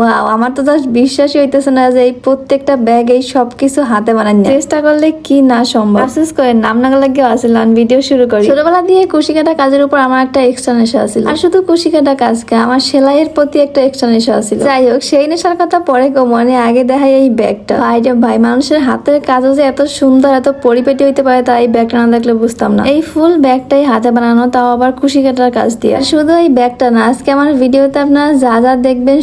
Wow আমার তো just বিশ্বাসই হইতেছে না যে এই প্রত্যেকটা ব্যাগ এই সবকিছু হাতে বানাই চেষ্টা করলে কি না সম্ভব? আফসোস করে নাম না লাগে আসলাম ভিডিও শুরু করি। ছোটবেলা দিয়ে কুশি কাটা কাজের উপর আমার একটা এক্সট্রা নেশা আছিল। আর শুধু কুশি কাটা কাজকে আমার সেলাইয়ের প্রতি একটা এক্সট্রা নেশা আছিল। যাই হোক, সেই নেশার কথা পরে গো মনে আগে দেখাই এই ব্যাগটা ভাই রে ভাই, মানুষের হাতের কাজও যে এত সুন্দর, এত পরিপেটি হইতে পারে তা এই ব্যাগটা না দেখলে বুঝতাম না। এই ফুল ব্যাগটাই হাতে বানানো, তাও আবার কুশি কাটার কাজ দিয়ে। শুধু এই ব্যাগটা না, আজকে আমার ভিডিওতে আপনারা যা যা দেখবেন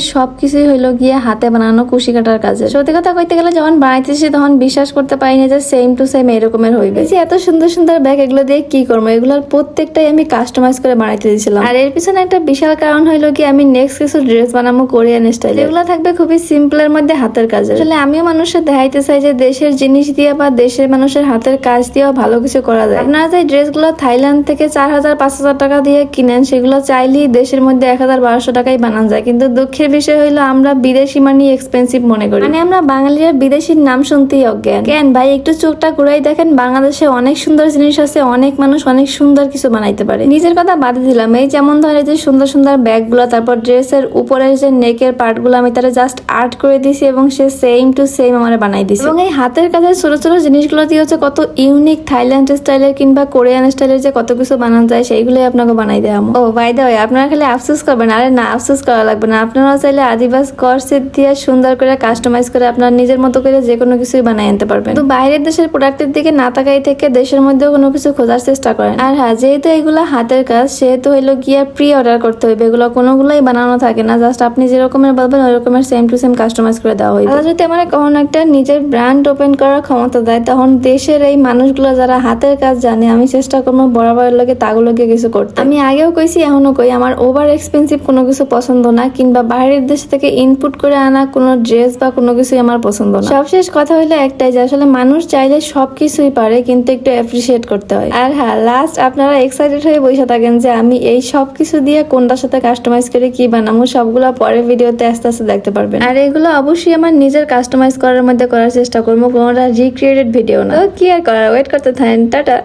সবকিছুই হইল গিয়ে হাতে বানানো কুশি কাটার কাজে। সত্যি কথা কইতে গেলে যখন বানাইতেছি তখন বিশ্বাস করতে পারিনি যে সেম টু সেম এরকমের হইবে। যে এত সুন্দর সুন্দর ব্যাগ এগুলো দিয়ে কি করব? এগুলোর প্রত্যেকটাই আমি কাস্টমাইজ করে বানাইতে দিয়েছিলাম। আর এর পিছনে একটা বিশাল কারণ হইল কি আমি নেক্সট কিছু ড্রেস বানাবো কোরিয়ান স্টাইল এগুলো থাকবে খুবই সিম্পলের মধ্যে হাতের কাজে। আসলে আমিও মানুষের দেখাইতে চাই যে দেশের জিনিস দিয়ে বা দেশের মানুষের হাতের কাজ দিয়েও ভালো কিছু করা যায়। আপনারা যে ড্রেসগুলো থাইল্যান্ড থেকে চার হাজার, পাঁচ হাজার টাকা দিয়ে কিনেন, সেগুলো চাইলেই দেশের মধ্যে এক হাজার, বারোশো টাকায় বানানো যায়। কিন্তু দুঃখের বিষয় হইল আমরা বিদেশি মানি এক্সপেন্সিভ মনে করি। মানে আমরা বাঙালিরা বিদেশির নাম শুনতেই অজ্ঞান। কেন ভাই? একটু চোখটা ঘুরাই দেখেন বাংলাদেশে অনেক সুন্দর জিনিস আছে অনেক মানুষ অনেক সুন্দর কিছু বানাইতে পারে। নিজের কথা বাদে দিলাম এই যেমন ধরে যে সুন্দর সুন্দর ব্যাগগুলো তারপর ড্রেসের উপরের যে নেকের পার্টগুলো আমি তারা জাস্ট আর্ট করে দিছি এবং সে সেম টু সেম আমার বানাই দিছি। এবং এই হাতের কাজের ছোট ছোট জিনিসগুলো দিয়ে হচ্ছে কত ইউনিক থাইল্যান্ড স্টাইলের কিংবা কোরিয়ান স্টাইলের যে কত কিছু বানানো যায় সেইগুলোই আপনাকে বানাই দেওয়া ও বাই দা আপনারা খালি আফসোস করবেন আরে না আফসোস করা লাগবে না। আপনারাও চাইলে আদিবাস কর্সেট দিয়ে সুন্দর করে কাস্টমাইজ করে আপনার নিজের মতো করে যে কোনো কিছুই বানাই আনতে পারবেন। তো বাইরের দেশের প্রোডাক্টের দিকে না তাকাই থেকে দেশের মধ্যেও কোনো কিছু খোঁজার চেষ্টা করেন। আর হ্যাঁ যেহেতু এগুলো হাতের কাজ, সেহেতু হইল গিয়ে প্রি অর্ডার করতে হবে এগুলো কোনোগুলোই বানানো থাকে না জাস্ট আপনি যেরকমের বলবেন ওই রকমের সেম টু সেম কাস্টমাইজ করে দেওয়া হইবে। আর যদি আমার কখনো একটা নিজের ব্র্যান্ড ওপেন করার ক্ষমতা দেয়, তখন দেশের এই মানুষগুলো যারা হাতের কাজ জানে, আমি চেষ্টা করব বরাবরের লোকে তাগুলোকে কিছু করতে। আমি আগেও কইছি, এখনও কই, আমার ওভার এক্সপেন্সিভ কোনো কিছু পছন্দ না, কিংবা বাইরের দেশ থেকে ইনপুট করে আনা কোনো ড্রেস বা কোনো কিছুই আমার পছন্দ না। সবশেষ কথা হলো একটাই যে আসলে মানুষ চাইলে সবকিছুই পারে, কিন্তু একটু অ্যাপ্রিসিয়েট করতে হয়। আর হ্যাঁ লাস্ট আপনারা এক্সাইটেড হয়ে বসে থাকেন যে আমি এই সব কিছু দিয়ে কোনটার সাথে কাস্টমাইজ করে কি বানাবো, সবগুলো পরে ভিডিওতে আস্তে আস্তে দেখতে পারবেন। আর এগুলো অবশ্যই আমার নিজের কাস্টমাইজ করার মধ্যে করার চেষ্টা করব, কোনোটা রিক্রিয়েটেড ভিডিও না। কি আর করার ওয়েট করতে থাকেন, টাটা।